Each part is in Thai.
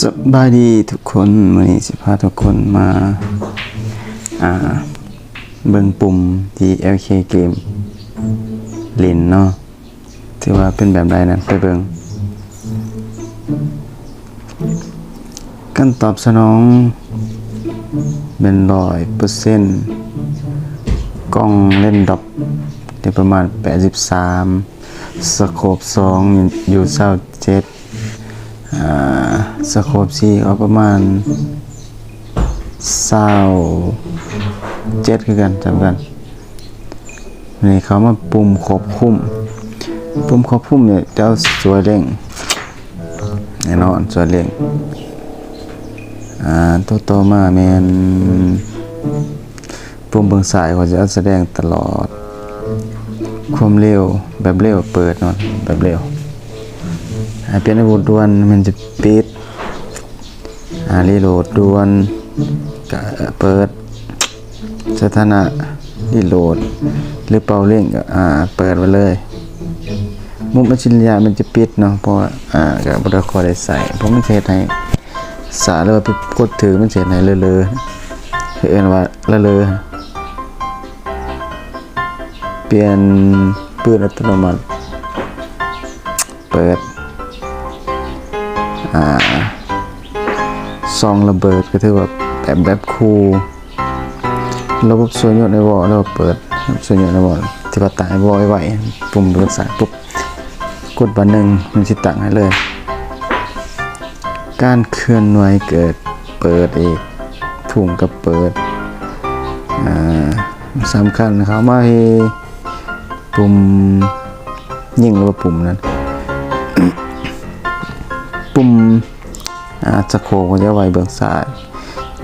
สบายดีทุกคนวันนี้สิพาทุกคนมาอ่าเบิ่งปุ่มที่ LK เกมลินเนาะที่ว่าเป็นแบบใดนั้นไปเบิ่งการตอบสนองเป็นร้อยเปอร์เซ็นต์กล้องเล่นดอปได้ประมาณ 83 สโคป2อยู่เศร้าเจ็ด สโคปสี่ก็ประมาณเศร้าเจ็ดคือกันจำกันนี่เขามาปุ่มควบคุ้ม ปุ่มควบคุ้มเนี่ยเจ้าสวยเร่งแน่นอนสวยเร่งอ่าตัวต่อมาแมนปุ่มเบื้องซ้ายเขาจะแสดงตลอด ความเร็วแบบเร็วเปิดนอนแบบเร็ว เปลี่ยนอาวุธด่วนมันจะปิดอ่ารีโหลดด่วนก็เปิดสถานะรีโหลด หรือเป่าเร่งก็อ่าเปิดไว้เลยมุมอัจฉริยะมันจะปิดเนาะเพราะอ่าก็บ่ได้ขอได้ใส่เพราะมันสิเฮ็ดให้สาหรือว่าไปกดถือมันสิเฮ็ดให้เลอะๆคือเอิ้นว่าละเลอเปลี่ยนปืนอัตโนมัติ เปิด อ่าซองระเบิดก็ถือว่าแบบแบบคูลระบบส่วนยดในวอลแล้วเปิดส่วนยดในวอลที่ว่าตั้งวอลไว้ๆปุ่มเปิดสายปุ๊บกดบันหนึ่งมันจะตั้งให้เลย การเคลื่อนไหวเกิดเปิดอีกถุงก็เปิดสำคัญเขามาให้ปุ่มยิ่งหรือว่าปุ่มนั้น ปุ่มอ่าจะโคก็จะไว้เบื้องซ้าย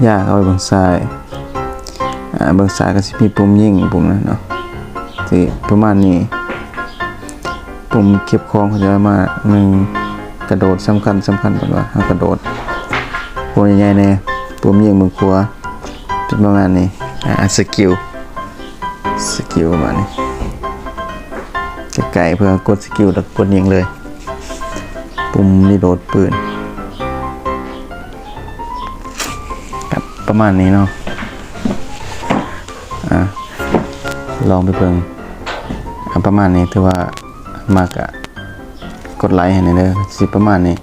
ยางเอาไว้เบื้องซ้ายอ่าเบื้องซ้ายก็จะมีปุ่มยิงปุ่มนั้นเนาะที่ประมาณนี้ปุ่มเก็บของเขาจะมาหนึ่งกระโดดสำคัญสำคัญก่อนว่าเอากระโดดปุ่มใหญ่ๆเนี่ยปุ่มยิงมือขวาเป็นประมาณนี้อ่าสกิลสกิลประมาณนี้ไกลๆเพื่อกดสกิลแล้วกดยิงเลย ปุ่มรีโหลดปืนครับประมาณนี้เนาะอะลองไปเพิ่งอะประมาณนี้ถือว่ามากอะกดไลค์ให้หน่อยเด้อสิประมาณนี้